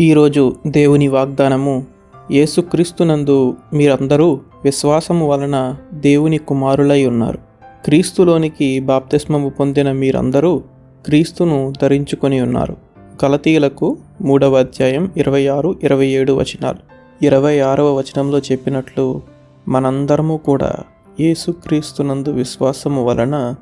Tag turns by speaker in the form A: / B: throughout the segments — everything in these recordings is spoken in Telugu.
A: ఈరోజు దేవుని వాగ్దానము యేసుక్రీస్తునందు మీరందరూ విశ్వాసము వలన దేవుని కుమారులై ఉన్నారు. క్రీస్తులోనికి బాప్తిస్మము పొందిన మీరందరూ క్రీస్తును ధరించుకొని ఉన్నారు. గలతీయులకు మూడవ అధ్యాయం ఇరవై ఆరు ఇరవై ఏడు వచనాలు. ఇరవై ఆరవ వచనంలో చెప్పినట్లు మనందరము కూడా యేసుక్రీస్తునందు విశ్వాసము వలన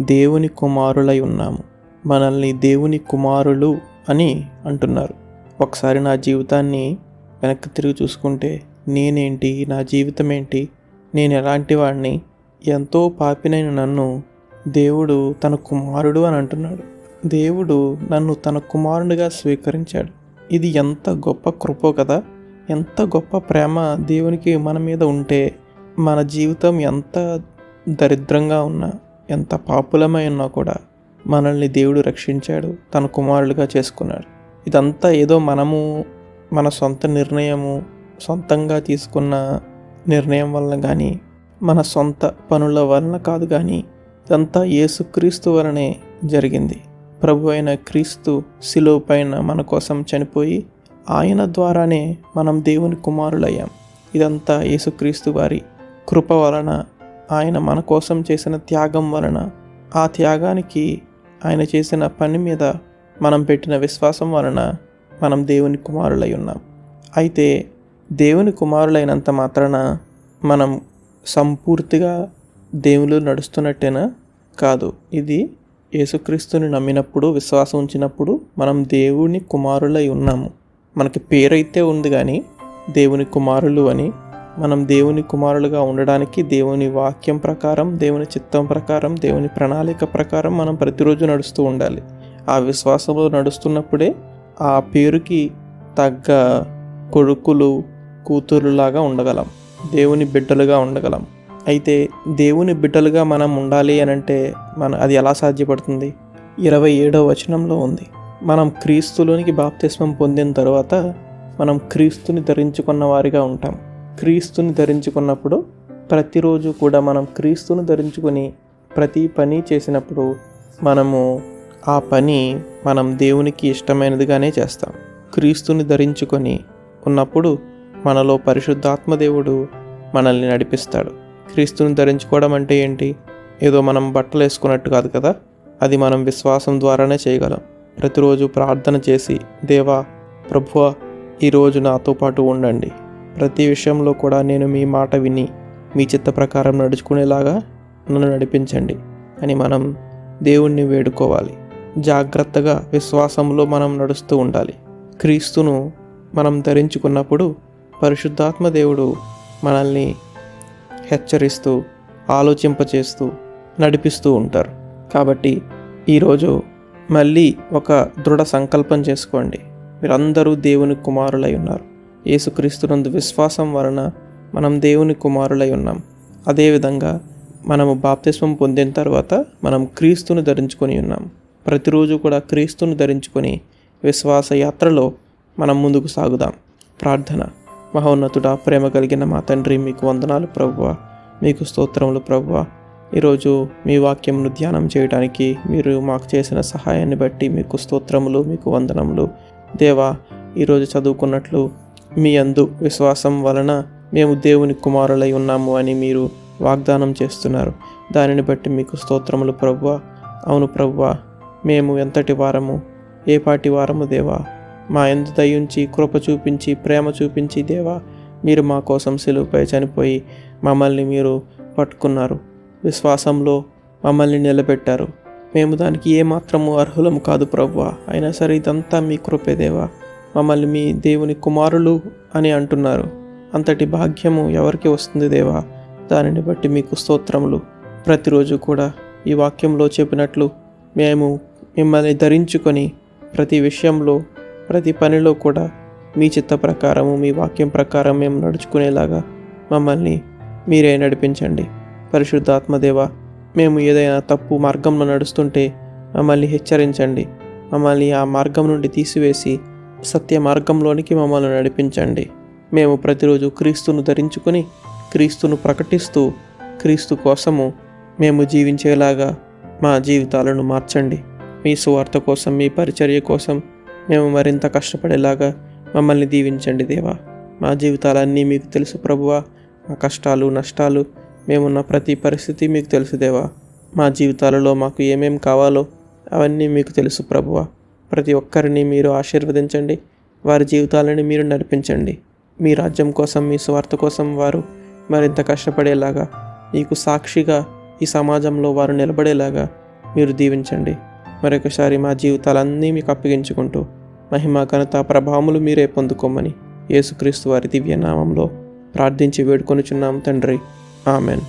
A: దేవుని కుమారులై ఉన్నాము. మనల్ని దేవుని కుమారులు అని అంటున్నారు. ఒకసారి నా జీవితాన్ని వెనక్కి తిరిగి చూసుకుంటే నేనేంటి నా జీవితం ఏంటి నేను ఎలాంటి వాడిని ఎంతో పాపినైన నన్ను దేవుడు తన కుమారుడు అని అంటున్నాడు. దేవుడు నన్ను తన కుమారుడిగా స్వీకరించాడు. ఇది ఎంత గొప్ప కృపో కదా! ఎంత గొప్ప ప్రేమ దేవునికి మన మీద ఉంటే మన జీవితం ఎంత దరిద్రంగా ఉన్నా ఎంత పాపులమై ఉన్నా కూడా మనల్ని దేవుడు రక్షించాడు తన కుమారుడిగా చేసుకున్నాడు. ఇదంతా ఏదో మనము మన సొంత నిర్ణయము సొంతంగా తీసుకున్న నిర్ణయం వలన కానీ మన సొంత పనుల వలన కాదు కానీ ఇదంతా యేసుక్రీస్తు వలనే జరిగింది. ప్రభు అయిన క్రీస్తు శిలువ పైన మన కోసం చనిపోయి ఆయన ద్వారానే మనం దేవుని కుమారులయ్యాం. ఇదంతా యేసుక్రీస్తు వారి కృప వలన ఆయన మన కోసం చేసిన త్యాగం వలన ఆ త్యాగానికి ఆయన చేసిన పని మీద మనం పెట్టిన విశ్వాసం వలన మనం దేవుని కుమారులై ఉన్నాం. అయితే దేవుని కుమారులైనంత మాత్రాన మనం సంపూర్తిగా దేవుళ్ళు నడుస్తున్నట్టేనా? కాదు. ఇది యేసుక్రీస్తుని నమ్మినప్పుడు విశ్వాసం ఉంచినప్పుడు మనం దేవుని కుమారులై ఉన్నాము. మనకి పేరైతే ఉంది కానీ దేవుని కుమారులు అని మనం దేవుని కుమారులుగా ఉండడానికి దేవుని వాక్యం ప్రకారం దేవుని చిత్తం ప్రకారం దేవుని ప్రణాళిక ప్రకారం మనం ప్రతిరోజు నడుస్తూ ఉండాలి. ఆ విశ్వాసంలో నడుస్తున్నప్పుడే ఆ పేరుకి తగ్గ కొడుకులు కూతురులాగా ఉండగలం. దేవుని బిడ్డలుగా ఉండగలం. అయితే దేవుని బిడ్డలుగా మనం ఉండాలి అని అంటే మన అది ఎలా సాధ్యపడుతుంది? ఇరవై ఏడవ వచనంలో ఉంది. మనం క్రీస్తులోనికి బాప్తిస్మం పొందిన తర్వాత మనం క్రీస్తుని ధరించుకున్న వారిగా ఉంటాం. క్రీస్తుని ధరించుకున్నప్పుడు ప్రతిరోజు కూడా మనం క్రీస్తుని ధరించుకొని ప్రతి పని చేసినప్పుడు మనము ఆ పని మనం దేవునికి ఇష్టమైనదిగానే చేస్తాం. క్రీస్తుని ధరించుకొని ఉన్నప్పుడు మనలో పరిశుద్ధాత్మ దేవుడు మనల్ని నడిపిస్తాడు. క్రీస్తుని ధరించుకోవడం అంటే ఏంటి? ఏదో మనం బట్టలు వేసుకున్నట్టు కాదు కదా? అది మనం విశ్వాసం ద్వారానే చేయగలం. ప్రతిరోజు ప్రార్థన చేసి దేవా ప్రభువ ఈరోజు నాతో పాటు ఉండండి. ప్రతి విషయంలో కూడా నేను మీ మాట విని మీ చిత్త ప్రకారం నడుచుకునేలాగా నన్ను నడిపించండి అని మనం దేవుణ్ణి వేడుకోవాలి. జాగ్రత్తగా విశ్వాసంలో మనం నడుస్తూ ఉండాలి. క్రీస్తును మనం ధరించుకున్నప్పుడు పరిశుద్ధాత్మ దేవుడు మనల్ని హెచ్చరిస్తూ ఆలోచింపచేస్తూ నడిపిస్తూ ఉంటారు. కాబట్టి ఈరోజు మళ్ళీ ఒక దృఢ సంకల్పం చేసుకోండి. మీరందరూ దేవుని కుమారులై ఉన్నారు. యేసుక్రీస్తునందు విశ్వాసం వలన మనం దేవుని కుమారులై ఉన్నాం. అదేవిధంగా మనము బాప్తిస్వం పొందిన తర్వాత మనం క్రీస్తును ధరించుకొని ఉన్నాం. ప్రతిరోజు కూడా క్రీస్తును ధరించుకొని విశ్వాస యాత్రలో మనం ముందుకు సాగుదాం. ప్రార్థన. మహోన్నతుడా ప్రేమ కలిగిన మా తండ్రి మీకు వందనాలు ప్రభువ. మీకు స్తోత్రములు ప్రభువ. ఈరోజు మీ వాక్యంను ధ్యానం చేయడానికి మీరు మాకు చేసిన సహాయాన్ని బట్టి మీకు స్తోత్రములు మీకు వందనములు. దేవా ఈరోజు చదువుకున్నట్లు మీ అందు విశ్వాసం వలన మేము దేవుని కుమారులై ఉన్నాము అని మీరు వాగ్దానం చేస్తున్నారు. దానిని బట్టి మీకు స్తోత్రములు ప్రభువ. అవును ప్రభువ మేము ఎంతటి వారము? ఏ పాటి వారము దేవా? మా ఎందు దయుంచి కృప చూపించి ప్రేమ చూపించి దేవా మీరు మా కోసం సెలువుపై చనిపోయి మమ్మల్ని మీరు పట్టుకున్నారు. విశ్వాసంలో మమ్మల్ని నిలబెట్టారు. మేము దానికి ఏమాత్రము అర్హులము కాదు ప్రభువ అయినా సరే ఇదంతా మీ కృపే దేవా. మమ్మల్ని మీ దేవుని కుమారులు అని అంటున్నారు. అంతటి భాగ్యము ఎవరికి వస్తుంది దేవా? దానిని బట్టి మీకు స్తోత్రములు. ప్రతిరోజు కూడా ఈ వాక్యంలో చెప్పినట్లు మేము మిమ్మల్ని ధరించుకొని ప్రతి విషయంలో ప్రతి పనిలో కూడా మీ చిత్త ప్రకారము మీ వాక్యం ప్రకారం మేము నడుచుకునేలాగా మమ్మల్ని మీరే నడిపించండి. పరిశుద్ధాత్మదేవ మేము ఏదైనా తప్పు మార్గంలో నడుస్తుంటే మమ్మల్ని హెచ్చరించండి. మమ్మల్ని ఆ మార్గం నుండి తీసివేసి సత్య మార్గంలోనికి మమ్మల్ని నడిపించండి. మేము ప్రతిరోజు క్రీస్తును ధరించుకొని క్రీస్తును ప్రకటిస్తూ క్రీస్తు కోసము మేము జీవించేలాగా మా జీవితాలను మార్చండి. మీ సువార్త కోసం మీ పరిచర్య కోసం మేము మరింత కష్టపడేలాగా మమ్మల్ని దీవించండి దేవా. మా జీవితాలన్నీ మీకు తెలుసు ప్రభువా. మా కష్టాలు నష్టాలు మేమున్న ప్రతి పరిస్థితి మీకు తెలుసు దేవా. మా జీవితాలలో మాకు ఏమేం కావాలో అవన్నీ మీకు తెలుసు ప్రభువా. ప్రతి ఒక్కరిని మీరు ఆశీర్వదించండి. వారి జీవితాలని మీరు నడిపించండి. మీ రాజ్యం కోసం మీ స్వార్థ కోసం వారు మరింత కష్టపడేలాగా మీకు సాక్షిగా ఈ సమాజంలో వారు నిలబడేలాగా మీరు దీవించండి. మరొకసారి మా జీవితాలన్నీ మీకు అప్పగించుకుంటూ మహిమ ఘనత ప్రభావములు మీరే పొందుకోమని యేసుక్రీస్తు వారి దివ్య నామంలో ప్రార్థించి వేడుకొనుచున్నాం తండ్రి. ఆమెన్.